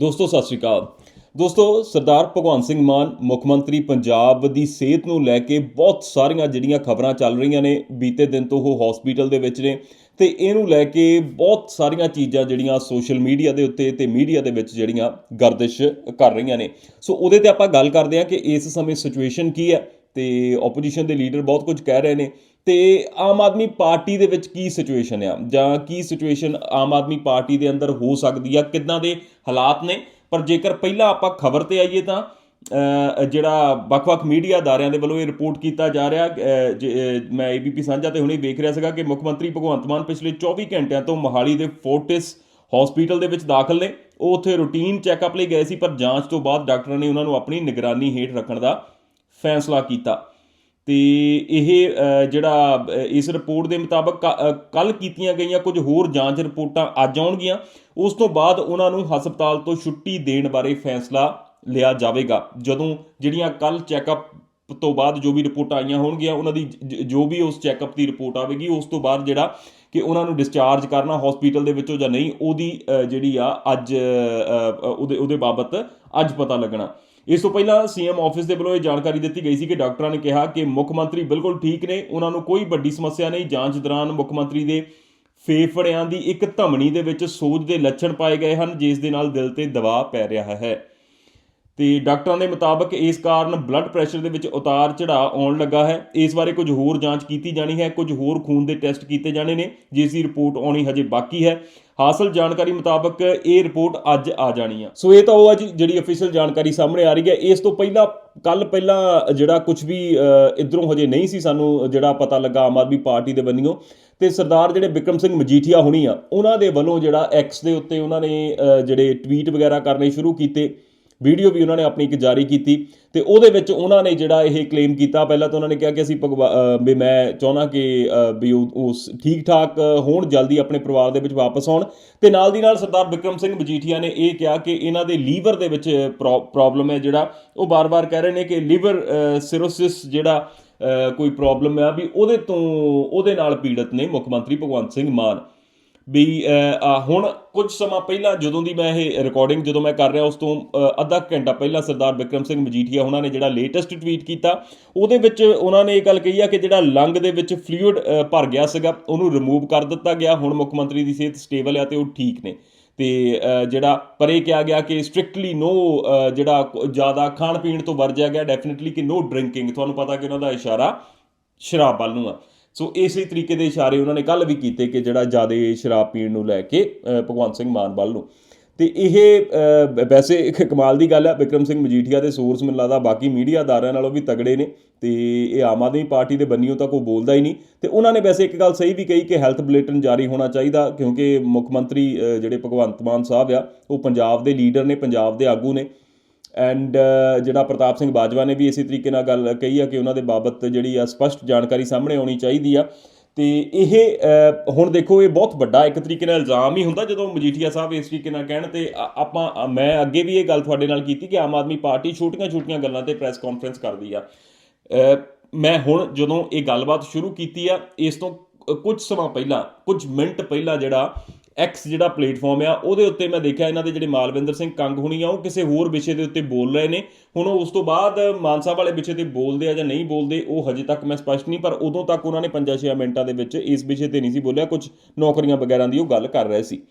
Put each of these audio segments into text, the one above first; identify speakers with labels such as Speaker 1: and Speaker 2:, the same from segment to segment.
Speaker 1: ਦੋਸਤੋ, ਸਤਿ ਸ਼੍ਰੀ ਅਕਾਲ। ਦੋਸਤੋ, ਸਰਦਾਰ ਭਗਵੰਤ ਸਿੰਘ ਮਾਨ, ਮੁੱਖ ਮੰਤਰੀ ਪੰਜਾਬ ਦੀ ਸਿਹਤ ਨੂੰ ਲੈ ਕੇ ਬਹੁਤ ਸਾਰੀਆਂ ਜਿਹੜੀਆਂ ਖਬਰਾਂ ਚੱਲ ਰਹੀਆਂ ਨੇ, ਬੀਤੇ ਦਿਨ ਤੋਂ ਉਹ ਹਸਪੀਟਲ ਦੇ ਵਿੱਚ ਨੇ, ਤੇ ਇਹਨੂੰ ਲੈ ਕੇ ਬਹੁਤ ਸਾਰੀਆਂ ਚੀਜ਼ਾਂ ਜਿਹੜੀਆਂ ਸੋਸ਼ਲ ਮੀਡੀਆ ਦੇ ਉੱਤੇ ਤੇ ਮੀਡੀਆ ਦੇ ਵਿੱਚ ਜਿਹੜੀਆਂ ਗਰਦਿਸ਼ ਕਰ ਰਹੀਆਂ ਨੇ। ਸੋ ਉਹਦੇ ਤੇ ਆਪਾਂ ਗੱਲ ਕਰਦੇ ਹਾਂ ਕਿ ਇਸ ਸਮੇਂ ਸਿਚੁਏਸ਼ਨ ਕੀ ਹੈ ਤੇ ਆਪੋਜੀਸ਼ਨ ਦੇ ਲੀਡਰ ਬਹੁਤ ਕੁਝ ਕਹਿ ਰਹੇ ਨੇ। ਤੇ ਆਮ ਆਦਮੀ ਪਾਰਟੀ ਦੇ ਵਿੱਚ ਕੀ ਸਿਚੁਏਸ਼ਨ ਆ? ਜਾਂ ਕੀ ਸਿਚੁਏਸ਼ਨ ਆਮ ਆਦਮੀ ਪਾਰਟੀ ਦੇ ਅੰਦਰ ਹੋ ਸਕਦੀ ਆ? ਕਿੱਦਾਂ ਦੇ ਹਾਲਾਤ ਨੇ? ਪਰ ਜੇਕਰ ਪਹਿਲਾਂ ਆਪਾਂ ਖਬਰ ਤੇ ਆਈਏ ਤਾਂ ਜਿਹੜਾ ਵੱਖ-ਵੱਖ ਮੀਡੀਆ ਅਦਾਰਿਆਂ ਦੇ ਵੱਲੋਂ ਇਹ ਰਿਪੋਰਟ ਕੀਤਾ ਜਾ ਰਿਹਾ ਅਹ, ਜ- ਅਹ, ਮੈਂ ਏਬੀਪੀ ਸਾਂਝਾ ਤੇ ਹੁਣੇ ਵੇਖ ਰਿਹਾ ਸੀਗਾ ਕਿ ਮੁੱਖ ਮੰਤਰੀ ਭਗਵੰਤ ਮਾਨ ਪਿਛਲੇ 24 ਘੰਟਿਆਂ ਤੋਂ ਮੋਹਾਲੀ ਦੇ ਫੋਰਟਿਸ ਹਸਪੀਟਲ ਦੇ ਵਿੱਚ ਦਾਖਲ ਨੇ। ਉਹ ਉੱਥੇ ਰੂਟੀਨ ਚੈੱਕਅਪ ਲਈ ਗਏ ਸੀ ਪਰ ਜਾਂਚ ਤੋਂ ਬਾਅਦ ਡਾਕਟਰਾਂ ਨੇ ਉਹਨਾਂ ਨੂੰ ਆਪਣੀ ਨਿਗਰਾਨੀ ਹੇਠ ਰੱਖਣ ਦਾ ਫੈਸਲਾ ਕੀਤਾ। ਤੇ ਇਹ ਜਿਹੜਾ ਇਸ ਰਿਪੋਰਟ ਦੇ ਮੁਤਾਬਕ ਕੱਲ ਕੀਤੀਆਂ ਗਈਆਂ ਕੁਝ ਹੋਰ ਜਾਂਚ ਰਿਪੋਰਟਾਂ ਅੱਜ ਆਉਣਗੀਆਂ। ਉਸ ਤੋਂ ਬਾਅਦ ਉਹਨਾਂ ਨੂੰ ਹਸਪਤਾਲ ਤੋਂ ਛੁੱਟੀ ਦੇਣ ਬਾਰੇ ਫੈਸਲਾ ਲਿਆ ਜਾਵੇਗਾ। ਜਦੋਂ ਜਿਹੜੀਆਂ ਕੱਲ ਚੈੱਕਅਪ ਤੋਂ ਬਾਅਦ ਜੋ ਵੀ ਰਿਪੋਰਟਾਂ ਆਈਆਂ ਹੋਣਗੀਆਂ, ਉਹਨਾਂ ਦੀ ਜ- ਜੋ ਵੀ ਉਸ ਚੈੱਕਅਪ ਦੀ ਰਿਪੋਰਟ ਆਵੇਗੀ, ਉਸ ਤੋਂ ਬਾਅਦ ਜਿਹੜਾ ਕਿ ਉਹਨਾਂ ਨੂੰ ਡਿਸਚਾਰਜ ਕਰਨਾ ਹਸਪੀਟਲ ਦੇ ਵਿੱਚੋਂ ਜਾਂ ਨਹੀਂ, ਉਹਦੀ ਜਿਹੜੀ ਆ ਅੱਜ ਉਹਦੇ ਉਹਦੇ ਬਾਬਤ ਅੱਜ ਪਤਾ ਲੱਗਣਾ। ਇਸ ਤੋਂ ਪਹਿਲਾਂ ਸੀਐਮ ਆਫਿਸ ਦੇ ਵੱਲੋਂ ਇਹ ਜਾਣਕਾਰੀ ਦਿੱਤੀ ਗਈ ਸੀ ਕਿ ਡਾਕਟਰਾਂ ਨੇ ਕਿਹਾ ਕਿ ਮੁੱਖ ਮੰਤਰੀ ਬਿਲਕੁਲ ਠੀਕ ਨੇ। ਉਹਨਾਂ ਨੂੰ ਕੋਈ ਵੱਡੀ ਸਮੱਸਿਆ ਨਹੀਂ। ਜਾਂਚ ਦੌਰਾਨ ਮੁੱਖ ਮੰਤਰੀ ਦੇ ਫੇਫੜਿਆਂ ਦੀ ਇੱਕ ਧਮਣੀ ਦੇ ਵਿੱਚ ਸੋਜ ਦੇ ਲੱਛਣ ਪਾਏ ਗਏ ਹਨ, ਜਿਸ ਦੇ ਨਾਲ ਦਿਲ ਤੇ ਦਬਾਅ ਪੈ ਰਿਹਾ ਹੈ। ਤੇ ਡਾਕਟਰਾਂ ਦੇ ਮੁਤਾਬਕ ਇਸ ਕਾਰਨ ਬਲੱਡ ਪ੍ਰੈਸ਼ਰ ਦੇ ਵਿੱਚ ਉਤਾਰ ਚੜਾਅ ਆਉਣ ਲੱਗਾ ਹੈ। ਇਸ ਬਾਰੇ ਕੁਝ ਹੋਰ ਜਾਂਚ ਕੀਤੀ ਜਾਣੀ ਹੈ। ਕੁਝ ਹੋਰ ਖੂਨ ਦੇ ਟੈਸਟ ਕੀਤੇ ਜਾਣੇ ਨੇ ਜਿਸ ਦੀ ਰਿਪੋਰਟ ਆਉਣੀ ਹਜੇ ਬਾਕੀ ਹੈ। ਹਾਸਲ ਜਾਣਕਾਰੀ ਮੁਤਾਬਕ ਇਹ ਰਿਪੋਰਟ ਅੱਜ ਆ ਜਾਣੀ ਆ। ਸੋ ਇਹ ਤਾਂ ਉਹ ਅੱਜ ਜਿਹੜੀ ਅਫੀਸ਼ੀਅਲ ਜਾਣਕਾਰੀ ਸਾਹਮਣੇ ਆ ਰਹੀ ਹੈ। ਇਸ ਤੋਂ ਪਹਿਲਾਂ ਕੱਲ ਪਹਿਲਾਂ ਜਿਹੜਾ ਕੁਝ ਵੀ ਅ, ਇੱਧਰੋਂ ਹਜੇ ਨਹੀਂ ਸੀ ਸਾਨੂੰ ਜਿਹੜਾ ਪਤਾ ਲੱਗਾ ਆਮ ਆਦਮੀ ਪਾਰਟੀ ਦੇ ਬੰਨਿਓ। ਤੇ ਸਰਦਾਰ ਜਿਹੜੇ ਵਿਕਰਮ ਸਿੰਘ ਮਜੀਠੀਆ ਹੁਣੀ ਆ ਉਹਨਾਂ ਦੇ ਵੱਲੋਂ ਜਿਹੜਾ ਐਕਸ ਦੇ ਉੱਤੇ ਉਹਨਾਂ ਨੇ ਜਿਹੜੇ ਟਵੀਟ ਵਗੈਰਾ ਕਰਨੇ ਸ਼ੁਰੂ ਕੀਤੇ। ਵੀਡੀਓ ਵੀ ਉਹਨਾਂ ਨੇ ਆਪਣੀ ਇੱਕ ਜਾਰੀ ਕੀਤੀ ਤੇ ਉਹਦੇ ਵਿੱਚ ਉਹਨਾਂ ਨੇ ਜਿਹੜਾ ਇਹ ਕਲੇਮ ਕੀਤਾ, ਪਹਿਲਾਂ ਤਾਂ ਉਹਨਾਂ ਨੇ ਕਿਹਾ ਕਿ ਅਸੀਂ ਭਗਵਾ ਵੀ ਮੈਂ ਚਾਹੁੰਦਾ ਕਿ ਵੀ ਉਹ ਉਸ ਠੀਕ ਠਾਕ ਹੋਣ, ਜਲਦੀ ਆਪਣੇ ਪਰਿਵਾਰ ਦੇ ਵਿੱਚ ਵਾਪਸ ਆਉਣ। ਤੇ ਨਾਲ ਦੀ ਨਾਲ ਸਰਦਾਰ ਵਿਕਰਮ ਸਿੰਘ ਮਜੀਠੀਆ ਨੇ ਇਹ ਕਿਹਾ ਕਿ ਇਹਨਾਂ ਦੇ ਲੀਵਰ ਦੇ ਵਿੱਚ ਪ੍ਰੋਬਲਮ ਹੈ ਜਿਹੜਾ, ਉਹ ਬਾਰ-ਬਾਰ ਕਹਿ ਰਹੇ ਨੇ ਕਿ ਲੀਵਰ ਸਿਰੋਸਿਸ ਜਿਹੜਾ ਕੋਈ ਪ੍ਰੋਬਲਮ ਹੈ ਵੀ ਉਹਦੇ ਤੋਂ, ਉਹਦੇ ਨਾਲ ਪੀੜਤ ਨੇ ਮੁੱਖ ਮੰਤਰੀ ਭਗਵੰਤ ਸਿੰਘ ਮਾਨ। ਵੀ ਹੁਣ ਕੁਝ ਸਮਾਂ ਪਹਿਲਾਂ ਜਦੋਂ ਦੀ ਮੈਂ ਇਹ ਰਿਕਾਰਡਿੰਗ ਜਦੋਂ ਮੈਂ ਕਰ ਰਿਹਾ, ਉਸ ਤੋਂ ਅੱਧਾ ਘੰਟਾ ਪਹਿਲਾਂ ਸਰਦਾਰ ਵਿਕਰਮ ਸਿੰਘ ਮਜੀਠੀਆ ਉਹਨਾਂ ਨੇ ਜਿਹੜਾ ਲੇਟੈਸਟ ਟਵੀਟ ਕੀਤਾ, ਉਹਦੇ ਵਿੱਚ ਉਹਨਾਂ ਨੇ ਇਹ ਗੱਲ ਕਹੀ ਆ ਕਿ ਜਿਹੜਾ ਲੰਗ ਦੇ ਵਿੱਚ ਫਲੂਇਡ ਭਰ ਗਿਆ ਸੀਗਾ, ਉਹਨੂੰ ਰਿਮੂਵ ਕਰ ਦਿੱਤਾ ਗਿਆ, ਹੁਣ ਮੁੱਖ ਮੰਤਰੀ ਦੀ ਸਿਹਤ ਸਟੇਬਲ ਆ ਤੇ ਉਹ ਠੀਕ ਨੇ। ਤੇ ਜਿਹੜਾ ਪਰ ਇਹ ਕਿਹਾ ਗਿਆ ਕਿ ਸਟ੍ਰਿਕਟਲੀ ਨੋ ਜਿਹੜਾ ਜ਼ਿਆਦਾ ਖਾਣ ਪੀਣ ਤੋਂ ਵਰਜਿਆ ਗਿਆ ਡੈਫੀਨਿਟਲੀ ਕਿ ਨੋ ਡਰਿੰਕਿੰਗ ਤੁਹਾਨੂੰ ਪਤਾ ਕਿ ਉਹਨਾਂ ਦਾ ਇਸ਼ਾਰਾ ਸ਼ਰਾਬ ਵੱਲ ਨੂੰ ਆ। ਸੋ ਇਸੇ ਤਰੀਕੇ ਦੇ ਇਸ਼ਾਰੇ ਉਹਨਾਂ ਨੇ ਕੱਲ ਵੀ ਕੀਤੇ ਕਿ ਜਿਹੜਾ ਜ਼ਿਆਦਾ ਸ਼ਰਾਬ ਪੀਣ ਨੂੰ ਲੈ ਕੇ ਭਗਵੰਤ ਸਿੰਘ ਮਾਨ ਵੱਲ ਨੂੰ। ਤੇ ਇਹ ਵੈਸੇ ਇੱਕ ਕਮਾਲ ਦੀ ਗੱਲ ਹੈ ਵਿਕਰਮ ਸਿੰਘ ਮਜੀਠੀਆ ਦੇ ਸੋਰਸ ਮੈਨੂੰ ਲੱਗਦਾ ਬਾਕੀ ਮੀਡੀਆ ਅਦਾਰਿਆਂ ਨਾਲੋਂ ਵੀ ਤਗੜੇ ਨੇ ਤੇ ਇਹ ਆਮ ਆਦਮੀ ਪਾਰਟੀ ਦੇ ਬੰਨਿਓ ਤਾਂ ਕੋਈ ਬੋਲਦਾ ਹੀ ਨਹੀਂ। ਤੇ ਉਹਨਾਂ ਨੇ ਵੈਸੇ ਇੱਕ ਗੱਲ ਸਹੀ ਵੀ ਕਹੀ ਕਿ ਹੈਲਥ ਬੁਲੇਟਿਨ ਜਾਰੀ ਹੋਣਾ ਚਾਹੀਦਾ ਕਿਉਂਕਿ ਮੁੱਖ ਮੰਤਰੀ ਜਿਹੜੇ ਭਗਵੰਤ ਮਾਨ ਸਾਹਿਬ ਆ, ਉਹ ਪੰਜਾਬ ਦੇ ਲੀਡਰ ਨੇ, ਪੰਜਾਬ ਦੇ ਆਗੂ ਨੇ। ਐਂਡ uh, ਜਿਹੜਾ ਪ੍ਰਤਾਪ ਸਿੰਘ ਬਾਜਵਾ ਨੇ ਵੀ ਇਸੇ ਤਰੀਕੇ ਨਾਲ ਗੱਲ ਕਹੀ ਆ ਕਿ ਉਹਨਾਂ ਦੇ ਬਾਬਤ ਜਿਹੜੀ ਆ ਸਪਸ਼ਟ ਜਾਣਕਾਰੀ ਸਾਹਮਣੇ ਆਉਣੀ ਚਾਹੀਦੀ ਆ। ਤੇ ਇਹ ਹੁਣ ਦੇਖੋ ਇਹ ਬਹੁਤ ਵੱਡਾ ਇੱਕ ਤਰੀਕੇ ਨਾਲ ਇਲਜ਼ਾਮ ਹੀ ਹੁੰਦਾ ਜਦੋਂ ਮਜੀਠੀਆ ਸਾਹਿਬ ਇਸ ਤਰੀਕੇ ਨਾਲ ਕਹਿਣ ਤੇ ਆਪਾਂ ਮੈਂ ਅੱਗੇ ਵੀ ਇਹ ਗੱਲ ਤੁਹਾਡੇ ਨਾਲ ਕੀਤੀ ਕਿ ਆਮ ਆਦਮੀ ਪਾਰਟੀ ਛੋਟੀਆਂ-ਛੋਟੀਆਂ ਗੱਲਾਂ ਤੇ ਪ੍ਰੈਸ ਕਾਨਫਰੰਸ ਕਰਦੀ ਆ। ਮੈਂ ਹੁਣ ਜਦੋਂ ਇਹ ਗੱਲਬਾਤ ਸ਼ੁਰੂ ਕੀਤੀ ਆ, ਇਸ ਤੋਂ ਕੁਝ ਸਮਾਂ ਪਹਿਲਾਂ, ਕੁਝ ਮਿੰਟ ਪਹਿਲਾਂ ਜਿਹੜਾ ਐਕਸ ਜਿਹੜਾ ਪਲੇਟਫਾਰਮ ਆ, ਉਹਦੇ ਉੱਤੇ ਮੈਂ ਦੇਖਿਆ ਇਹਨਾਂ ਦੇ ਜਿਹੜੇ ਮਾਲਵਿੰਦਰ ਸਿੰਘ ਕੰਗ ਹੁਣੀ ਆ, ਉਹ ਕਿਸੇ ਹੋਰ ਵਿਸ਼ੇ ਦੇ ਉੱਤੇ ਬੋਲ ਰਹੇ ਨੇ। ਹੁਣ ਉਸ ਤੋਂ ਬਾਅਦ ਮਾਨਸਾ ਵਾਲੇ ਵਿਸ਼ੇ ਤੇ ਬੋਲਦੇ ਆ ਜਾਂ ਨਹੀਂ ਬੋਲਦੇ, ਉਹ ਹਜੇ ਤੱਕ ਮੈਂ ਸਪਸ਼ਟ ਨਹੀਂ, ਪਰ ਉਦੋਂ ਤੱਕ ਉਹਨਾਂ ਨੇ 5-6 ਮਿੰਟਾਂ ਦੇ ਵਿੱਚ ਇਸ ਵਿਸ਼ੇ ਤੇ ਨਹੀਂ ਸੀ ਬੋਲਿਆ। ਕੁਝ ਨੌਕਰੀਆਂ ਵਗੈਰਾ ਦੀ ਉਹ ਗੱਲ ਕਰ ਰਹੇ ਸੀ।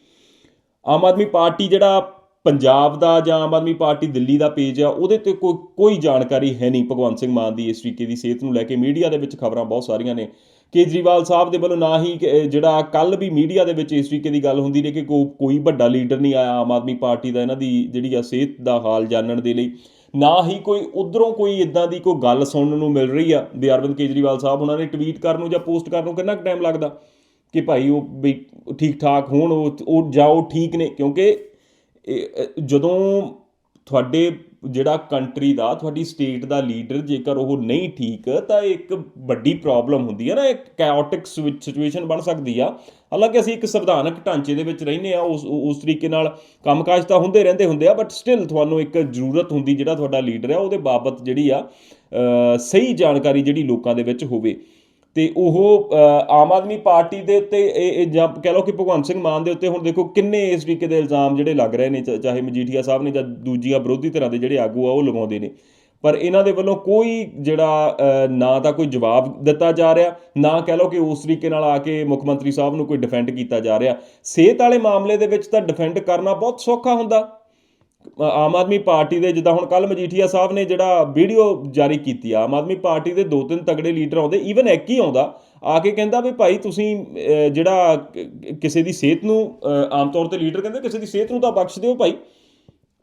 Speaker 1: ਆਮ ਆਦਮੀ ਪਾਰਟੀ ਜਿਹੜਾ ਪੰਜਾਬ ਦਾ ਜਾਂ ਆਮ ਆਦਮੀ ਪਾਰਟੀ ਦਿੱਲੀ ਦਾ ਪੇਜ ਆ, ਉਹਦੇ ਤੇ ਕੋਈ ਕੋਈ ਜਾਣਕਾਰੀ ਹੈ ਨਹੀਂ। ਭਗਵੰਤ ਸਿੰਘ ਮਾਨ ਦੀ ਇਸ ਤਰੀਕੇ ਦੀ ਸਿਹਤ ਨੂੰ ਲੈ ਕੇ ਮੀਡੀਆ ਦੇ ਵਿੱਚ ਖਬਰਾਂ ਬਹੁਤ ਸਾਰੀਆਂ ਨੇ। ਕੇਜਰੀਵਾਲ ਸਾਹਿਬ ਦੇ ਵੱਲੋਂ ਨਾ ਹੀ ਜਿਹੜਾ ਕੱਲ ਵੀ ਮੀਡੀਆ ਦੇ ਵਿੱਚ ਇਸ ਤਰੀਕੇ ਦੀ ਗੱਲ ਹੁੰਦੀ ਰਹੀ ਕਿ ਕੋਈ ਵੱਡਾ ਲੀਡਰ ਨਹੀਂ ਆਇਆ ਆਮ ਆਦਮੀ ਪਾਰਟੀ ਦਾ, ਇਹਨਾਂ ਦੀ ਜਿਹੜੀ ਆ ਸਿਹਤ ਦਾ ਹਾਲ ਜਾਣਨ ਦੇ ਲਈ। ਨਾ ਹੀ ਕੋਈ, ਉਧਰੋਂ ਕੋਈ ਇਦਾਂ ਦੀ ਕੋਈ ਗੱਲ ਸੁਣਨ ਨੂੰ ਮਿਲ ਰਹੀ ਆ। ਵੀ ਅਰਵਿੰਦ ਕੇਜਰੀਵਾਲ ਸਾਹਿਬ ਉਹਨਾਂ ਨੇ ਟਵੀਟ ਕਰਨ ਨੂੰ ਜਾਂ ਪੋਸਟ ਕਰਨ ਨੂੰ ਕਿੰਨਾ ਕੁ ਟਾਈਮ ਲੱਗਦਾ? ਕਿ ਭਾਈ ਉਹ ਵੀ ਠੀਕ ਠਾਕ ਹੋਣ ਉਹ, ਜਾਂ ਉਹ ਠੀਕ ਨੇ? ਕਿਉਂਕਿ ਜਦੋਂ ਤੁਹਾਡੇ ਜਿਹੜਾ ਕੰਟਰੀ ਦਾ, ਤੁਹਾਡੀ ਸਟੇਟ ਦਾ ਲੀਡਰ ਜੇਕਰ ਉਹ ਨਹੀਂ ਠੀਕ, ਤਾਂ ਇੱਕ ਵੱਡੀ ਪ੍ਰੋਬਲਮ ਹੁੰਦੀ ਹੈ ਨਾ, ਇੱਕ ਕੈਓਟਿਕ ਸਿਚੁਏਸ਼ਨ ਬਣ ਸਕਦੀ ਆ। ਹਾਲਾਂਕਿ ਅਸੀਂ ਇੱਕ ਸੰਵਿਧਾਨਕ ਢਾਂਚੇ ਦੇ ਵਿੱਚ ਰਹਿੰਦੇ ਆ, ਉਸ ਉਸ ਤਰੀਕੇ ਨਾਲ ਕੰਮਕਾਜ ਤਾਂ ਹੁੰਦੇ ਰਹਿੰਦੇ ਹੁੰਦੇ ਆ ਬਟ ਸਟਿਲ ਤੁਹਾਨੂੰ ਇੱਕ ਜ਼ਰੂਰਤ ਹੁੰਦੀ ਜਿਹੜਾ ਤੁਹਾਡਾ ਲੀਡਰ ਆ, ਉਹਦੇ ਬਾਬਤ ਜਿਹੜੀ ਆ ਸਹੀ ਜਾਣਕਾਰੀ ਜਿਹੜੀ ਲੋਕਾਂ ਦੇ ਵਿੱਚ ਹੋਵੇ। ਤੇ ਉਹ ਆਮ ਆਦਮੀ ਪਾਰਟੀ ਦੇ ਉੱਤੇ ਇਹ ਜਾਂ ਕਹਿ ਲਓ ਕਿ ਭਗਵੰਤ ਸਿੰਘ ਮਾਨ ਦੇ ਉੱਤੇ ਹੁਣ ਦੇਖੋ ਕਿੰਨੇ ਇਸ ਤਰੀਕੇ ਦੇ ਇਲਜ਼ਾਮ ਜਿਹੜੇ ਲੱਗ ਰਹੇ ਨੇ ਚਾਹੇ ਮਜੀਠੀਆ ਸਾਹਿਬ ਨੇ ਜਾਂ ਦੂਜੀਆਂ ਵਿਰੋਧੀ ਧਿਰਾਂ ਦੇ ਜਿਹੜੇ ਆਗੂ ਆ, ਉਹ ਲਗਾਉਂਦੇ ਨੇ। ਪਰ ਇਹਨਾਂ ਦੇ ਵੱਲੋਂ ਕੋਈ ਜਿਹੜਾ ਨਾ ਤਾਂ ਕੋਈ ਜਵਾਬ ਦਿੱਤਾ ਜਾ ਰਿਹਾ, ਨਾ ਕਹਿ ਲਓ ਕਿ ਉਸ ਤਰੀਕੇ ਨਾਲ ਆ ਕੇ ਮੁੱਖ ਮੰਤਰੀ ਸਾਹਿਬ ਨੂੰ ਕੋਈ ਡਿਫੈਂਡ ਕੀਤਾ ਜਾ ਰਿਹਾ। ਸਿਹਤ ਵਾਲੇ ਮਾਮਲੇ ਦੇ ਵਿੱਚ ਤਾਂ ਡਿਫੈਂਡ ਕਰਨਾ ਬਹੁਤ ਸੌਖਾ ਹੁੰਦਾ। ਆਮ ਆਦਮੀ ਪਾਰਟੀ ਦੇ, ਜਿੱਦਾਂ ਹੁਣ ਕੱਲ ਮਜੀਠੀਆ ਸਾਹਿਬ ਨੇ ਜਿਹੜਾ ਵੀਡੀਓ ਜਾਰੀ ਕੀਤੀ ਆ, ਆਮ ਆਦਮੀ ਪਾਰਟੀ ਦੇ ਦੋ ਤਿੰਨ ਤਗੜੇ ਲੀਡਰ ਆਉਂਦੇ ਈਵਨ ਇੱਕ ਹੀ ਆਉਂਦਾ, ਆ ਕੇ ਕਹਿੰਦਾ ਵੀ ਭਾਈ ਤੁਸੀਂ ਜਿਹੜਾ ਕਿਸੇ ਦੀ ਸਿਹਤ ਨੂੰ ਆਮ ਤੌਰ ਤੇ ਲੀਡਰ ਕਹਿੰਦੇ, ਕਿਸੇ ਦੀ ਸਿਹਤ ਨੂੰ ਤਾਂ ਬਖਸ਼ ਦਿਓ ਭਾਈ।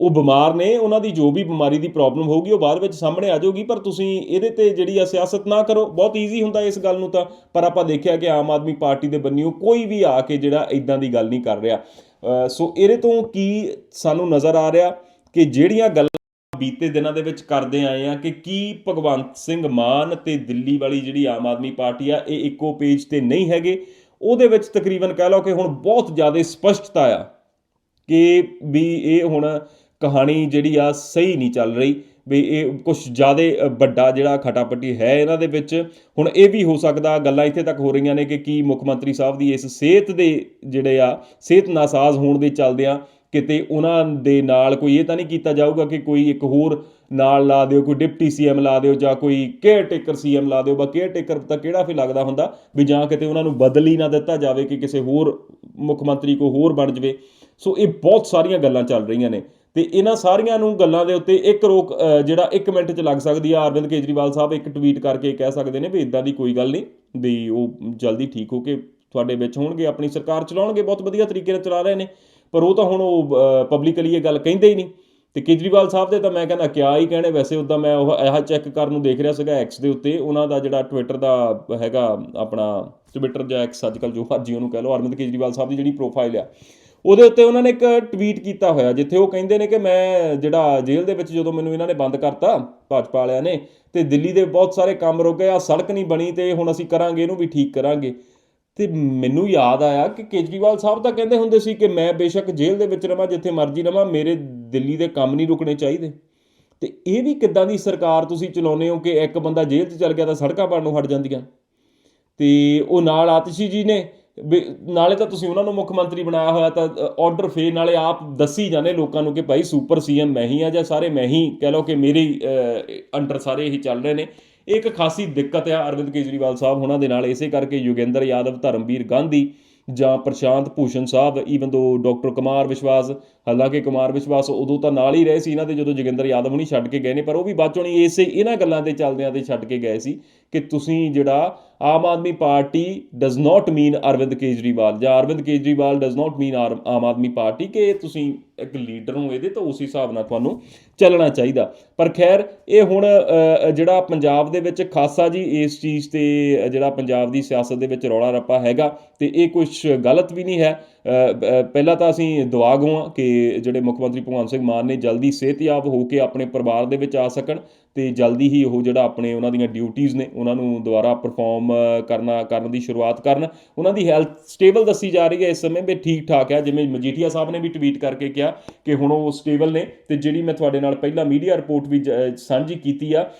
Speaker 1: ਉਹ ਬਿਮਾਰ ਨੇ, ਉਹਨਾਂ ਦੀ ਜੋ ਵੀ ਬਿਮਾਰੀ ਦੀ ਪ੍ਰੋਬਲਮ ਹੋਊਗੀ, ਉਹ ਬਾਅਦ ਵਿੱਚ ਸਾਹਮਣੇ ਆ ਜਾਊਗੀ। ਪਰ ਤੁਸੀਂ ਇਹਦੇ ਤੇ ਜਿਹੜੀ ਆ ਸਿਆਸਤ ਨਾ ਕਰੋ। ਬਹੁਤ ਈਜ਼ੀ ਹੁੰਦਾ ਇਸ ਗੱਲ ਨੂੰ ਤਾਂ। ਪਰ ਆਪਾਂ ਦੇਖਿਆ ਕਿ ਆਮ ਆਦਮੀ ਪਾਰਟੀ ਦੇ ਬੰਨਿਓ ਕੋਈ ਵੀ ਆ ਕੇ ਜਿਹੜਾ ਇਦਾਂ ਦੀ ਗੱਲ ਨਹੀਂ ਕਰ ਰਿਹਾ। ਸੋ ਇਹਦੇ ਤੋਂ ਕੀ ਸਾਨੂੰ ਨਜ਼ਰ ਆ ਰਿਹਾ ਕਿ ਜਿਹੜੀਆਂ ਗੱਲਾਂ ਬੀਤੇ ਦਿਨਾਂ ਦੇ ਵਿੱਚ ਕਰਦੇ ਆਏ ਆ ਕਿ ਕੀ ਭਗਵੰਤ ਸਿੰਘ ਮਾਨ ਤੇ ਦਿੱਲੀ ਵਾਲੀ ਜਿਹੜੀ ਆਮ ਆਦਮੀ ਪਾਰਟੀ ਆ, ਇਹ ਇੱਕੋ ਪੇਜ ਤੇ ਨਹੀਂ ਹੈਗੇ। ਉਹਦੇ ਵਿੱਚ ਤਕਰੀਬਨ ਕਹਿ ਲਓ ਕਿ ਹੁਣ ਬਹੁਤ ਜ਼ਿਆਦਾ ਸਪਸ਼ਟਤਾ ਆ ਕਿ ਵੀ ਇਹ ਹੁਣ ਕਹਾਣੀ ਜਿਹੜੀ ਆ ਸਹੀ ਨਹੀਂ ਚੱਲ ਰਹੀ ਵੀ ਇਹ ਕੁਝ ਜ਼ਿਆਦਾ ਵੱਡਾ ਜਿਹੜਾ ਖਟਾਪੱਟੀ ਹੈ ਇਹਨਾਂ ਦੇ ਵਿੱਚ। ਹੁਣ ਇਹ ਵੀ ਹੋ ਸਕਦਾ, ਗੱਲਾਂ ਇੱਥੇ ਤੱਕ ਹੋ ਰਹੀਆਂ ਨੇ ਕਿ ਕੀ ਮੁੱਖ ਮੰਤਰੀ ਸਾਹਿਬ ਦੀ ਇਸ ਸਿਹਤ ਦੇ ਜਿਹੜੇ ਆ, ਸਿਹਤ ਨਾਸਾਜ਼ ਹੋਣ ਦੇ ਚੱਲਦਿਆਂ ਕਿਤੇ ਉਹਨਾਂ ਦੇ ਨਾਲ ਕੋਈ ਇਹ ਤਾਂ ਨਹੀਂ ਕੀਤਾ ਜਾਊਗਾ ਕਿ ਕੋਈ ਇੱਕ ਹੋਰ ਨਾਲ ਲਾ ਦਿਓ, ਕੋਈ ਡਿਪਟੀ ਸੀਐਮ ਲਾ ਦਿਓ ਜਾਂ ਕੋਈ ਕੇਅਰ ਟੇਕਰ ਸੀਐਮ ਲਾ ਦਿਓ। ਬਾ ਕੇਅਰ ਟੇਕਰ ਤਾਂ ਕਿਹੜਾ ਫਿਰ ਲੱਗਦਾ ਹੁੰਦਾ ਵੀ ਜਾਂ ਕਿਤੇ ਉਹਨਾਂ ਨੂੰ ਬਦਲ ਹੀ ਨਾ ਦਿੱਤਾ ਜਾਵੇ ਕਿ ਕਿਸੇ ਹੋਰ ਮੁੱਖ ਮੰਤਰੀ ਕੋ ਹੋਰ ਬਣ ਜਵੇ। ਸੋ ਇਹ ਬਹੁਤ ਸਾਰੀਆਂ ਗੱਲਾਂ ਚੱਲ ਰਹੀਆਂ ਨੇ। ਤੇ ਇਹਨਾਂ ਸਾਰੀਆਂ ਨੂੰ ਗੱਲਾਂ ਦੇ ਉੱਤੇ ਇੱਕ ਰੋਕ ਜਿਹੜਾ 1 ਮਿੰਟ 'ਚ ਲੱਗ ਸਕਦੀ ਆ, ਅਰਵਿੰਦ ਕੇਜਰੀਵਾਲ ਸਾਹਿਬ ਇੱਕ ਟਵੀਟ ਕਰਕੇ ਕਹਿ ਸਕਦੇ ਨੇ ਵੀ ਇਦਾਂ ਦੀ ਕੋਈ ਗੱਲ ਨਹੀਂ, ਵੀ ਉਹ ਜਲਦੀ ਠੀਕ ਹੋ ਕੇ ਤੁਹਾਡੇ ਵਿੱਚ ਹੋਣਗੇ, ਆਪਣੀ ਸਰਕਾਰ ਚਲਾਉਣਗੇ, ਬਹੁਤ ਵਧੀਆ ਤਰੀਕੇ ਨਾਲ ਚਲਾ ਰਹੇ ਨੇ, ਪਰ ਉਹ ਤਾਂ ਹੁਣ ਉਹ ਪਬਲਿਕਲੀ ਇਹ ਗੱਲ ਕਹਿੰਦੇ ਹੀ ਨਹੀਂ। ਤੇ ਕੇਜਰੀਵਾਲ ਸਾਹਿਬ ਦੇ ਤਾਂ ਮੈਂ ਕਹਿੰਦਾ ਕਿਆ ਹੀ ਕਹਿਣੇ, ਵੈਸੇ ਉਦਾਂ ਮੈਂ ਉਹ ਇਹ ਚੈੱਕ ਕਰਨ ਨੂੰ ਦੇਖ ਰਿਹਾ ਸੀਗਾ ਐਕਸ ਦੇ ਉੱਤੇ, ਉਹਨਾਂ ਦਾ ਜਿਹੜਾ ਟਵਿੱਟਰ ਦਾ ਹੈਗਾ ਆਪਣਾ ਟਵਿੱਟਰ ਜਾਂ ਐਕਸ ਅੱਜਕੱਲ ਜੋ ਮਰਜ਼ੀ ਉਹਨੂੰ ਕਹਿ ਲਓ, ਅਰਵਿੰਦ ਕੇਜਰੀਵਾਲ ਸਾਹਿਬ ਦੀ ਜਿਹੜੀ ਪ੍ਰੋਫਾਈਲ ਆ ਉਹਦੇ ਉੱਤੇ ਉਹਨਾਂ ਨੇ ਇੱਕ ਟਵੀਟ ਕੀਤਾ ਹੋਇਆ, ਜਿੱਥੇ ਉਹ ਕਹਿੰਦੇ ਨੇ ਕਿ ਮੈਂ ਜਿਹੜਾ ਜੇਲ੍ਹ ਦੇ ਵਿੱਚ ਜਦੋਂ ਮੈਨੂੰ ਇਹਨਾਂ ਨੇ ਬੰਦ ਕਰਤਾ ਭਾਜਪਾ ਵਾਲਿਆਂ ਨੇ ਤੇ ਦਿੱਲੀ ਦੇ ਬਹੁਤ ਸਾਰੇ ਕੰਮ ਰੁਕ ਗਏ ਆ ਸੜਕ ਨਹੀਂ ਬਣੀ ਤੇ ਹੁਣ ਅਸੀਂ ਕਰਾਂਗੇ, ਇਹਨੂੰ ਵੀ ਠੀਕ ਕਰਾਂਗੇ। ਤੇ ਮੈਨੂੰ ਯਾਦ ਆਇਆ ਕਿ ਕੇਜਰੀਵਾਲ ਸਾਹਿਬ ਤਾਂ ਕਹਿੰਦੇ ਹੁੰਦੇ ਸੀ ਕਿ ਮੈਂ ਬੇਸ਼ੱਕ ਜੇਲ੍ਹ ਦੇ ਵਿੱਚ ਰਵਾਂ, ਜਿੱਥੇ ਮਰਜ਼ੀ ਰਵਾਂ, ਮੇਰੇ ਦਿੱਲੀ ਦੇ ਕੰਮ ਨਹੀਂ ਰੁਕਣੇ ਚਾਹੀਦੇ। ਤੇ ਇਹ ਵੀ ਕਿੱਦਾਂ ਦੀ ਸਰਕਾਰ ਤੁਸੀਂ ਚਲਾਉਂਦੇ ਹੋ ਕਿ ਇੱਕ ਬੰਦਾ ਜੇਲ੍ਹ 'ਚ ਚਲ ਗਿਆ ਤਾਂ ਸੜਕਾਂ ਬਣਨੋਂ ਹਟ ਜਾਂਦੀਆਂ? ਤੇ ਉਹ ਨਾਲ ਆਤਿਸ਼ੀ ਜੀ ਨੇ ਨਾਲੇ ਤਾਂ ਤੁਸੀਂ ਉਹਨਾਂ ਨੂੰ ਮੁੱਖ ਮੰਤਰੀ ਬਣਾਇਆ ਹੋਇਆ ਤਾਂ ਆਰਡਰ ਫੇਰ ਨਾਲੇ ਆਪ ਦੱਸੀ ਜਾਂਦੇ ਲੋਕਾਂ ਨੂੰ ਕਿ ਭਾਈ ਸੁਪਰ ਸੀਐਮ ਮੈਂ ਹੀ ਆ ਜਾਂ ਸਾਰੇ ਮੈਂ ਹੀ, ਕਹਿ ਲਓ ਕਿ ਮੇਰੇ ਅੰਡਰ ਸਾਰੇ ਹੀ ਚੱਲ ਰਹੇ ਨੇ। ਇਹ ਇੱਕ ਖਾਸੀ ਦਿੱਕਤ ਆ ਅਰਵਿੰਦ ਕੇਜਰੀਵਾਲ ਸਾਹਿਬ ਉਹਨਾਂ ਦੇ ਨਾਲ, ਇਸੇ ਕਰਕੇ ਯੋਗੇਂਦਰ ਯਾਦਵ, ਧਰਮਵੀਰ ਗਾਂਧੀ ਜਾਂ ਪ੍ਰਸ਼ਾਂਤ ਭੂਸ਼ਣ ਸਾਹਿਬ ਈਵਨ ਦੋ ਡਾਕਟਰ ਕੁਮਾਰ ਵਿਸ਼ਵਾਸ, ਹਾਲਾਂਕਿ ਕੁਮਾਰ ਵਿਸ਼ਵਾਸ ਉਦੋਂ ਤਾਂ ਨਾਲ ਹੀ ਰਹੇ ਸੀ ਇਹਨਾਂ ਦੇ ਜਦੋਂ ਜੋਗਿੰਦਰ ਯਾਦਵ ਹੁਣੀ ਛੱਡ ਕੇ ਗਏ ਨੇ, ਪਰ ਉਹ ਵੀ ਬਾਅਦ ਚੋਂ ਨਹੀਂ ਇਸੇ ਇਹਨਾਂ ਗੱਲਾਂ ਦੇ ਚੱਲਦਿਆਂ ਤੇ ਛੱਡ ਕੇ ਗਏ ਸੀ ਕਿ ਤੁਸੀਂ ਜਿਹੜਾ Aam Aadmi Party does not mean Arvind Kejriwal. ਜਾਂ Arvind Kejriwal does not mean Aam Aadmi Party ਕਿ ਤੁਸੀਂ ਇੱਕ ਲੀਡਰ ਹੋ ਇਹਦੇ, ਤਾਂ ਉਸ ਹਿਸਾਬ ਨਾਲ ਤੁਹਾਨੂੰ ਚੱਲਣਾ ਚਾਹੀਦਾ। ਪਰ ਖੈਰ, ਇਹ ਹੁਣ ਜਿਹੜਾ ਪੰਜਾਬ ਦੇ ਵਿੱਚ ਖਾਸਾ ਜੀ ਇਸ ਚੀਜ਼ ਤੇ ਜਿਹੜਾ ਪੰਜਾਬ ਦੀ ਸਿਆਸਤ ਦੇ ਵਿੱਚ ਰੌਲਾ ਰੱਪਾ ਹੈਗਾ, ਤੇ ਇਹ ਕੁਝ ਗਲਤ ਵੀ ਨਹੀਂ ਹੈ। ਪਹਿਲਾਂ ਤਾਂ ਅਸੀਂ ਦੁਆ ਗਵਾਂ ਕਿ ਜਿਹੜੇ ਮੁੱਖ ਮੰਤਰੀ ਭਗਵੰਤ ਸਿੰਘ ਮਾਨ ਨੇ ਜਲਦੀ ਸਿਹਤਯਾਬ ਹੋ ਕੇ ਆਪਣੇ ਪਰਿਵਾਰ ਦੇ ਵਿੱਚ ਆ ਸਕਣ। ਅਤੇ ਜਲਦੀ ਹੀ ਉਹ ਜਿਹੜਾ ਆਪਣੇ ਉਹਨਾਂ ਦੀਆਂ ਡਿਊਟੀਆਂ ਨੇ, ਉਹਨਾਂ ਨੂੰ ਦੁਬਾਰਾ ਪਰਫਾਰਮ ਕਰਨਾ, ਕਰਨ ਦੀ ਸ਼ੁਰੂਆਤ ਕਰਨ। ਉਹਨਾਂ ਦੀ ਹੈਲਥ ਸਟੇਬਲ ਦੱਸੀ ਜਾ ਰਹੀ ਹੈ ਇਸ ਸਮੇਂ, ਵੀ ਠੀਕ ਠਾਕ ਹੈ। ਜਿਵੇਂ ਮਜੀਠੀਆ ਸਾਹਿਬ ਨੇ ਵੀ ਟਵੀਟ ਕਰਕੇ ਕਿਹਾ ਕਿ ਹੁਣ ਉਹ ਸਟੇਬਲ ਨੇ ਤੇ ਜਿਹੜੀ ਮੈਂ ਤੁਹਾਡੇ ਨਾਲ ਪਹਿਲਾਂ ਮੀਡੀਆ ਰਿਪੋਰਟ ਵੀ ਜ- ਸਾਂਝੀ ਕੀਤੀ ਆ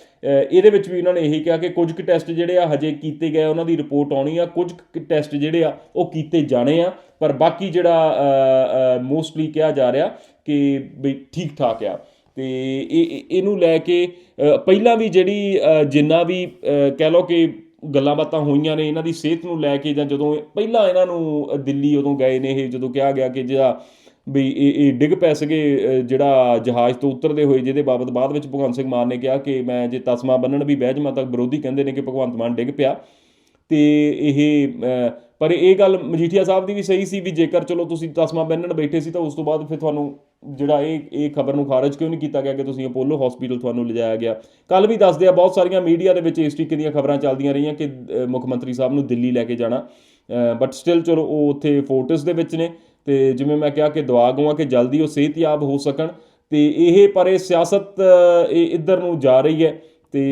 Speaker 1: ਇਹਦੇ ਵਿੱਚ ਵੀ ਉਹਨਾਂ ਨੇ ਇਹੀ ਕਿਹਾ ਕਿ ਕੁਝ ਕੁ ਟੈਸਟ ਜਿਹੜੇ ਆ ਹਜੇ ਕੀਤੇ ਗਏ, ਉਹਨਾਂ ਦੀ ਰਿਪੋਰਟ ਆਉਣੀ ਆ। ਕੁਝ ਕੁ ਟੈਸਟ ਜਿਹੜੇ ਆ, ਉਹ ਕੀਤੇ ਜਾਣੇ ਆ। ਪਰ ਬਾਕੀ ਜਿਹੜਾ ਮੋਸਟਲੀ ਕਿਹਾ ਜਾ ਰਿਹਾ ਕਿ ਵੀ ਠੀਕ ਠਾਕ ਆ। ਤੇ ਇਹ ਇਹਨੂੰ ਲੈ ਕੇ ਪਹਿਲਾਂ ਵੀ ਜਿਹੜੀ ਜਿੰਨਾ ਵੀ ਕਹਿ ਲਓ ਕਿ ਗੱਲਾਂ ਬਾਤਾਂ ਹੋਈਆਂ ਨੇ, ਇਹਨਾਂ ਦੀ ਸਿਹਤ ਨੂੰ ਲੈ ਕੇ ਜਾਂ ਜਦੋਂ ਪਹਿਲਾਂ ਇਹਨਾਂ ਨੂੰ ਦਿੱਲੀ ਉਦੋਂ ਗਏ ਨੇ ਇਹ, ਜਦੋਂ ਕਿਹਾ ਗਿਆ ਕਿ ਜਿਹੜਾ ਵੀ ਇਹ ਇਹ ਡਿੱਗ ਪੈ ਸਕੇ ਜਿਹੜਾ ਜਹਾਜ਼ ਤੋਂ ਉਤਰਦੇ ਹੋਏ, ਜਿਹਦੇ ਬਾਬਤ ਬਾਅਦ ਵਿੱਚ ਭਗਵੰਤ ਸਿੰਘ ਮਾਨ ਨੇ ਕਿਹਾ ਕਿ ਮੈਂ ਜੇ ਤਸਮਾ ਬੰਨਣ ਵੀ ਬਹਿ ਜਾਵਾਂ ਤਾਂ ਵਿਰੋਧੀ ਕਹਿੰਦੇ ਨੇ ਕਿ ਭਗਵੰਤ ਮਾਨ ਡਿੱਗ ਪਿਆ। ਤੇ ਇਹ ਪਰ ਇਹ ਗੱਲ ਮਜੀਠੀਆ ਸਾਹਿਬ ਦੀ ਵੀ ਸਹੀ ਸੀ ਵੀ ਜੇਕਰ ਚਲੋ ਤੁਸੀਂ ਦਸਵਾਂ ਬੰਨਣ ਬੈਠੇ ਸੀ ਤਾਂ ਉਸ ਤੋਂ ਬਾਅਦ ਫਿਰ ਤੁਹਾਨੂੰ ਜਿਹੜਾ ਇਹ ਇਹ ਖਬਰ ਨੂੰ ਖਾਰਜ ਕਿਉਂ ਨਹੀਂ ਕੀਤਾ ਗਿਆ ਕਿ ਤੁਸੀਂ ਅਪੋਲੋ ਹਸਪੀਟਲ ਤੁਹਾਨੂੰ ਲਿਜਾਇਆ ਗਿਆ? ਕੱਲ ਵੀ ਦੱਸਦੇ ਆ ਬਹੁਤ ਸਾਰੀਆਂ ਮੀਡੀਆ ਦੇ ਵਿੱਚ ਇਸ ਤਰੀਕੇ ਦੀਆਂ ਖਬਰਾਂ ਚੱਲਦੀਆਂ ਰਹੀਆਂ ਕਿ ਮੁੱਖ ਮੰਤਰੀ ਸਾਹਿਬ ਨੂੰ ਦਿੱਲੀ ਲੈ ਕੇ ਜਾਣਾ। ਬਟ ਸਟਿਲ ਚਲੋ ਉਹ ਉੱਥੇ ਫੋਰਟਿਸ ਦੇ ਵਿੱਚ ਨੇ ਤੇ ਜਿਵੇਂ ਮੈਂ ਕਿਹਾ ਕਿ ਦੁਆ ਗਵਾਂ ਕਿ ਜਲਦੀ ਉਹ ਸਿਹਤਯਾਬ ਹੋ ਸਕਣ। ਤੇ ਇਹ ਪਰ ਇਹ ਸਿਆਸਤ ਇਹ ਇੱਧਰ ਨੂੰ ਜਾ ਰਹੀ ਹੈ ਤੇ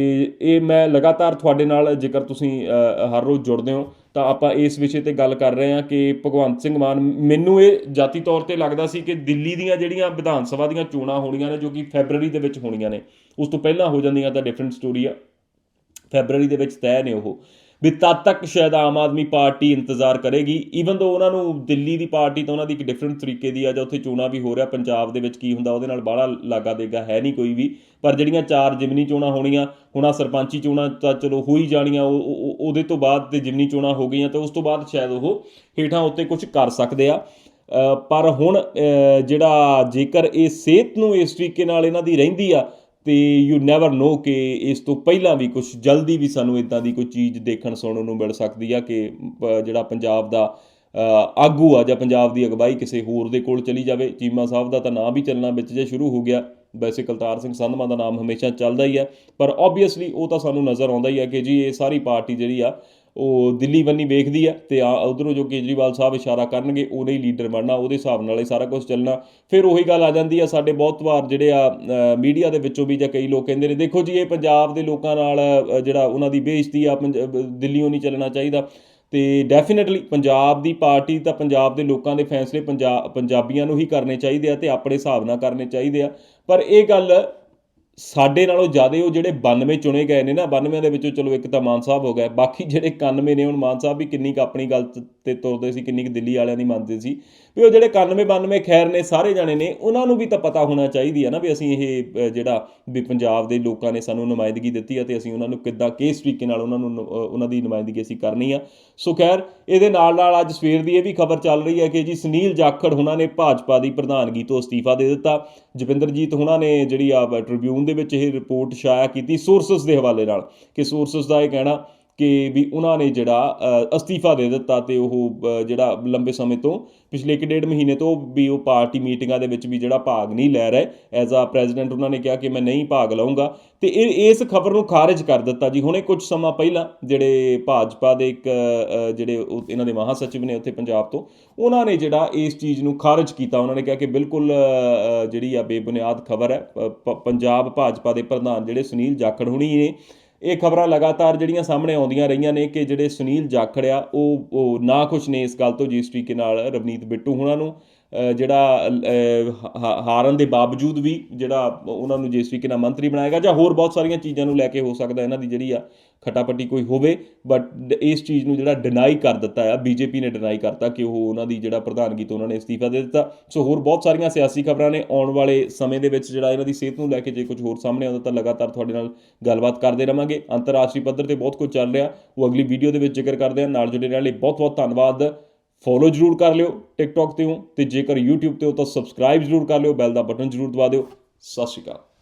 Speaker 1: ਇਹ ਮੈਂ ਲਗਾਤਾਰ ਤੁਹਾਡੇ ਨਾਲ ਜੇਕਰ ਤੁਸੀਂ ਹਰ ਰੋਜ਼ ਜੁੜਦੇ ਹੋ ਤਾਂ ਆਪਾਂ ਇਸ ਵਿਸ਼ੇ ਤੇ ਗੱਲ ਕਰ ਰਹੇ ਹਾਂ ਕਿ ਭਗਵੰਤ ਸਿੰਘ ਮਾਨ, ਮੈਨੂੰ ਇਹ ਜਾਤੀ ਤੌਰ ਤੇ ਲੱਗਦਾ ਸੀ ਕਿ ਦਿੱਲੀ ਦੀਆਂ ਜਿਹੜੀਆਂ ਵਿਧਾਨ ਸਭਾ ਦੀਆਂ ਚੋਣਾਂ ਹੋਣੀਆਂ ਨੇ, ਜੋ ਕਿ ਫੈਬਰੂਅਰੀ ਦੇ ਵਿੱਚ ਹੋਣੀਆਂ ਨੇ, ਉਸ ਤੋਂ ਪਹਿਲਾਂ ਹੋ ਜਾਂਦੀਆਂ ਤਾਂ ਡਿਫਰੈਂਟ ਸਟੋਰੀ ਆ। ਫੈਬਰੂਅਰੀ ਦੇ ਵਿੱਚ ਤੈਅ ਨੇ ਉਹ। ਵੀ ਤਦ ਤੱਕ ਸ਼ਾਇਦ ਆਮ ਆਦਮੀ ਪਾਰਟੀ ਇੰਤਜ਼ਾਰ ਕਰੇਗੀ। ਈਵਨ ਦੋ ਉਹਨਾਂ ਨੂੰ ਦਿੱਲੀ ਦੀ ਪਾਰਟੀ ਤਾਂ ਉਹਨਾਂ ਦੀ ਇੱਕ ਡਿਫਰੈਂਟ ਤਰੀਕੇ ਦੀ ਆ, ਜਾਂ ਉੱਥੇ ਚੋਣਾਂ ਵੀ ਹੋ ਰਿਹਾ, ਪੰਜਾਬ ਦੇ ਵਿੱਚ ਕੀ ਹੁੰਦਾ, ਉਹਦੇ ਨਾਲ ਬਾਹਲਾ ਲਾਗਾ ਦੇਗਾ ਹੈ ਨਹੀਂ ਕੋਈ ਵੀ। ਪਰ ਜਿਹੜੀਆਂ ਚਾਰ ਜਿਮਨੀ ਚੋਣਾਂ ਹੋਣੀਆਂ, ਹੁਣ ਸਰਪੰਚੀ ਚੋਣਾਂ ਤਾਂ ਚਲੋ ਹੋ ਹੀ ਜਾਣੀਆਂ ਉਹ- ਉਹਦੇ ਤੋਂ ਬਾਅਦ ਤੇ ਜਿਮਨੀ ਚੋਣਾਂ ਹੋ ਗਈਆਂ ਤੇ ਉਸ ਤੋਂ ਬਾਅਦ ਸ਼ਾਇਦ ਉਹ ਹੇਠਾਂ ਉੱਤੇ ਕੁਝ ਕਰ ਸਕਦੇ ਆ। ਪਰ ਹੁਣ ਜਿਹੜਾ ਜੇਕਰ ਇਹ ਸਿਹਤ ਨੂੰ ਇਸ ਤਰੀਕੇ ਨਾਲ ਇਹਨਾਂ ਦੀ ਰਹਿੰਦੀ ਆ, ਤੇ ਯੂ ਨੈਵਰ ਨੋ ਕਿ ਇਸ ਤੋਂ ਪਹਿਲਾਂ ਵੀ ਕੁਝ ਜਲਦੀ ਵੀ ਸਾਨੂੰ ਇਦਾਂ ਦੀ ਕੋਈ ਚੀਜ਼ ਦੇਖਣ ਸੁਣਨ ਨੂੰ ਮਿਲ ਸਕਦੀ ਆ ਕਿ ਜਿਹੜਾ ਪੰਜਾਬ ਦਾ ਆਗੂ ਆ ਜਾਂ ਪੰਜਾਬ ਦੀ ਅਗਵਾਈ ਕਿਸੇ ਹੋਰ ਦੇ ਕੋਲ ਚਲੀ ਜਾਵੇ। ਚੀਮਾ ਸਾਹਿਬ ਦਾ ਤਾਂ ਨਾਂ ਵੀ ਚੱਲਣਾ ਵਿੱਚ ਜੇ ਸ਼ੁਰੂ ਹੋ ਗਿਆ। ਵੈਸੇ ਕਲਤਾਰ ਸਿੰਘ ਸੰਧਮਾ ਦਾ ਨਾਮ ਹਮੇਸ਼ਾ ਚੱਲਦਾ ਹੀ ਹੈ ਪਰ ਆਬਵੀਅਸਲੀ ਉਹ ਤਾਂ ਸਾਨੂੰ ਨਜ਼ਰ ਆਉਂਦਾ ਹੀ ਹੈ ਕਿ ਜੀ ਇਹ ਸਾਰੀ ਪਾਰਟੀ ਜਿਹੜੀ ਆ ਉਹ ਦਿੱਲੀ ਬੰਨੀ ਵੇਖਦੀ ਹੈ ਤੇ ਆ ਉਧਰੋਂ ਜੋ ਕੇਜਰੀਵਾਲ ਸਾਹਿਬ ਇਸ਼ਾਰਾ ਕਰਨਗੇ ਉਹਨੇ ਹੀ ਲੀਡਰ ਬਣਨਾ ਉਹਦੇ ਹਿਸਾਬ ਨਾਲ ਹੀ ਸਾਰਾ ਕੁਝ ਚੱਲਣਾ। ਫਿਰ ਉਹੀ ਗੱਲ ਆ ਜਾਂਦੀ ਆ ਸਾਡੇ ਬਹੁਤ ਵਾਰ ਜਿਹੜੇ ਆ ਮੀਡੀਆ ਦੇ ਵਿੱਚੋਂ ਵੀ ਜਾਂ ਕਈ ਲੋਕ ਕਹਿੰਦੇ ਨੇ ਦੇਖੋ ਜੀ ਇਹ ਪੰਜਾਬ ਦੇ ਲੋਕਾਂ ਨਾਲ ਜਿਹੜਾ ਉਹਨਾਂ ਦੀ ਬੇਇੱਜ਼ਤੀ ਆ ਪੰਜ- ਅ, ਦਿੱਲੀੋਂ ਨਹੀਂ ਚੱਲਣਾ ਚਾਹੀਦਾ। ਤੇ ਡੈਫੀਨਿਟਲੀ ਪੰਜਾਬ ਦੀ ਪਾਰਟੀ ਤਾਂ ਪੰਜਾਬ ਦੇ ਲੋਕਾਂ ਦੇ ਫੈਸਲੇ ਪੰਜਾਬ ਪੰਜਾਬੀਆਂ ਨੂੰ ਹੀ ਕਰਨੇ ਚਾਹੀਦੇ ਆ ਤੇ ਆਪਣੇ ਹਿਸਾਬ ਨਾਲ ਕਰਨੇ ਚਾਹੀਦੇ ਆ। ਪਰ ਇਹ ਗੱਲ ਸਾਡੇ ਨਾਲੋਂ ਜ਼ਿਆਦਾ ਉਹ ਜਿਹੜੇ 92 ਚੁਣੇ ਗਏ ਨੇ ਨਾ 92 ਦੇ ਵਿੱਚੋਂ ਚਲੋ ਇੱਕ ਤਾਂ ਮਾਨ ਸਾਹਿਬ ਹੋ ਗਿਆ ਬਾਕੀ ਜਿਹੜੇ 91 ਨੇ, ਹੁਣ ਮਾਨ ਸਾਹਿਬ ਵੀ ਕਿੰਨੀ ਕੁ ਆਪਣੀ ਗੱਲ ਤੇ ਤੁਰਦੇ ਸੀ, ਕਿੰਨੀ ਕੁ ਦਿੱਲੀ ਵਾਲਿਆਂ ਦੀ ਮੰਨਦੇ ਸੀ, ਵੀ ਉਹ ਜਿਹੜੇ 91 92 ਖੈਰ ਨੇ, ਸਾਰੇ ਜਾਣੇ ਨੇ, ਉਹਨਾਂ ਨੂੰ ਵੀ ਤਾਂ ਪਤਾ ਹੋਣਾ ਚਾਹੀਦੀ ਆ ਨਾ ਵੀ ਅਸੀਂ ਇਹ ਜਿਹੜਾ ਵੀ ਪੰਜਾਬ ਦੇ ਲੋਕਾਂ ਨੇ ਸਾਨੂੰ ਨੁਮਾਇੰਦਗੀ ਦਿੱਤੀ ਆ ਤੇ ਅਸੀਂ ਉਹਨਾਂ ਨੂੰ ਕਿੱਦਾਂ, ਕਿਸ ਤਰੀਕੇ ਨਾਲ ਉਹਨਾਂ ਨੂੰ ਉਹਨਾਂ ਦੀ ਨੁਮਾਇੰਦਗੀ ਅਸੀਂ ਕਰਨੀ ਆ। ਸੋ ਖੈਰ, ਇਹਦੇ ਨਾਲ ਨਾਲ ਅੱਜ ਸਵੇਰ ਦੀ ਇਹ ਵੀ ਖਬਰ ਚੱਲ ਰਹੀ ਹੈ ਕਿ ਜੀ ਸੁਨੀਲ ਜਾਖੜ ਉਹਨਾਂ ਨੇ ਭਾਜਪਾ ਦੀ ਪ੍ਰਧਾਨਗੀ ਤੋਂ ਅਸਤੀਫਾ ਦੇ ਦਿੱਤਾ ਜਵਿੰਦਰਜੀਤ ਉਹਨਾਂ ਨੇ ਜਿਹੜੀ ਆ ਟ੍ਰਿਬਿਊਨ ਦੇ ਵਿੱਚ ਇਹ ਰਿਪੋਰਟ ਸ਼ਾਇਆ ਕੀਤੀ ਸੋਰਸਸ ਦੇ ਹਵਾਲੇ ਨਾਲ ਕਿ ਸੋਰਸਸ ਦਾ ਇਹ ਕਹਿਣਾ ਕਿ ਵੀ ਉਹਨਾਂ ਨੇ ਜਿਹੜਾ ਅਸਤੀਫਾ ਦੇ ਦਿੱਤਾ ਤੇ ਉਹ ਜਿਹੜਾ ਲੰਬੇ ਸਮੇਂ ਤੋਂ, ਪਿਛਲੇ ਇੱਕ ਡੇਢ ਮਹੀਨੇ ਤੋਂ ਵੀ ਉਹ ਪਾਰਟੀ ਮੀਟਿੰਗਾਂ ਦੇ ਵਿੱਚ ਵੀ ਜਿਹੜਾ ਭਾਗ ਨਹੀਂ ਲੈ ਰਹੇ। ਐਜ਼ ਆ ਪ੍ਰੈਜ਼ੀਡੈਂਟ ਉਹਨਾਂ ਨੇ ਕਿਹਾ ਕਿ ਮੈਂ ਨਹੀਂ ਭਾਗ ਲਵਾਂਗਾ ਤੇ ਇਹ, ਇਸ ਖਬਰ ਨੂੰ ਖਾਰਜ ਕਰ ਦਿੱਤਾ ਜੀ। ਹੁਣੇ ਕੁਝ ਸਮਾਂ ਪਹਿਲਾਂ ਜਿਹੜੇ ਭਾਜਪਾ ਦੇ ਇੱਕ ਜਿਹੜੇ ਉਹ- ਇਹਨਾਂ ਦੇ ਮਹਾਸਚਿਵ ਨੇ ਉੱਥੇ ਪੰਜਾਬ ਤੋਂ, ਉਹਨਾਂ ਨੇ ਜਿਹੜਾ ਇਸ ਚੀਜ਼ ਨੂੰ ਖਾਰਜ ਕੀਤਾ। ਉਹਨਾਂ ਨੇ ਕਿਹਾ ਕਿ ਬਿਲਕੁਲ ਜਿਹੜੀ ਆ ਬੇਬੁਨਿਆਦ ਖਬਰ ਹੈ। ਪ- ਪ- ਪੰਜਾਬ ਭਾਜਪਾ ਦੇ ਪ੍ਰਧਾਨ ਜਿਹੜੇ ਸੁਨੀਲ ਜਾਖੜ ਹੁਣੀ ਨੇ ਇਹ ਖਬਰਾਂ ਲਗਾਤਾਰ ਜਿਹੜੀਆਂ ਸਾਹਮਣੇ ਆਉਂਦੀਆਂ ਰਹੀਆਂ ਨੇ ਕਿ ਜਿਹੜੇ ਸੁਨੀਲ ਜਾਖੜ ਆ, ਉਹ ਉਹ ਨਾ ਖੁਸ਼ ਨੇ ਇਸ ਗੱਲ ਤੋਂ, ਜਿਸ ਤਰੀਕੇ ਨਾਲ ਰਵਨੀਤ ਬਿੱਟੂ ਹੁਣਾਂ ਨੂੰ। ਜਿਹੜਾ ਹਾਰਨ ਦੇ ਬਾਵਜੂਦ ਵੀ ਜਿਹੜਾ ਉਹਨਾਂ ਨੂੰ ਜਿਸ ਤਰੀਕੇ ਨਾਲ ਮੰਤਰੀ ਬਣਾਏਗਾ ਜਾਂ ਹੋਰ ਬਹੁਤ ਸਾਰੀਆਂ ਚੀਜ਼ਾਂ ਨੂੰ ਲੈ ਕੇ ਹੋ ਸਕਦਾ ਇਹਨਾਂ ਦੀ ਜਿਹੜੀ ਆ ਖਟਾਪਟੀ ਕੋਈ ਹੋਵੇ ਬਟ ਇਸ ਚੀਜ਼ ਨੂੰ ਜਿਹੜਾ ਡਿਨਾਈ ਕਰ ਦਿੱਤਾ ਆ, ਬੀਜੇਪੀ ਨੇ ਡਿਨਾਈ ਕਰਤਾ ਕਿ ਉਹ ਉਹਨਾਂ ਦੀ ਜਿਹੜਾ ਪ੍ਰਧਾਨਗੀ ਤੋਂ ਉਹਨਾਂ ਨੇ ਅਸਤੀਫਾ ਦੇ ਦਿੱਤਾ। ਸੋ ਹੋਰ ਬਹੁਤ ਸਾਰੀਆਂ ਸਿਆਸੀ ਖਬਰਾਂ ਨੇ, ਆਉਣ ਵਾਲੇ ਸਮੇਂ ਦੇ ਵਿੱਚ ਜਿਹੜਾ ਇਹਨਾਂ ਦੀ ਸਿਹਤ ਨੂੰ ਲੈ ਕੇ ਜੇ ਕੁਝ ਹੋਰ ਸਾਹਮਣੇ ਆਉਂਦਾ ਤਾਂ ਲਗਾਤਾਰ ਤੁਹਾਡੇ ਨਾਲ ਗੱਲਬਾਤ ਕਰਦੇ ਰਵਾਂਗੇ। ਅੰਤਰਰਾਸ਼ਟਰੀ ਪੱਧਰ ਤੇ ਬਹੁਤ ਕੁਝ ਚੱਲ ਰਿਹਾ। ਉਹ ਅਗਲੀ ਵੀਡੀਓ ਦੇ ਵਿੱਚ ਜ਼ਿਕਰ ਕਰਦੇ ਹਾਂ। ਨਾਲ ਜੁੜੇ ਰਹਿਣ ਲਈ ਬਹੁਤ ਬਹੁਤ ਧੰਨਵਾਦ। ਫੋਲੋ ਜਰੂਰ ਕਰ ਲਿਓ ਟਿਕਟੌਕ ਤੇ ਹੋ ਤੇ ਜੇਕਰ YouTube ਤੇ ਹੋ ਤਾਂ ਸਬਸਕ੍ਰਾਈਬ ਜਰੂਰ ਕਰ ਲਿਓ, ਬੈਲ ਦਾ ਬਟਨ ਜਰੂਰ ਦਬਾ ਦਿਓ। ਸਤਿ ਸ਼੍ਰੀ ਅਕਾਲ।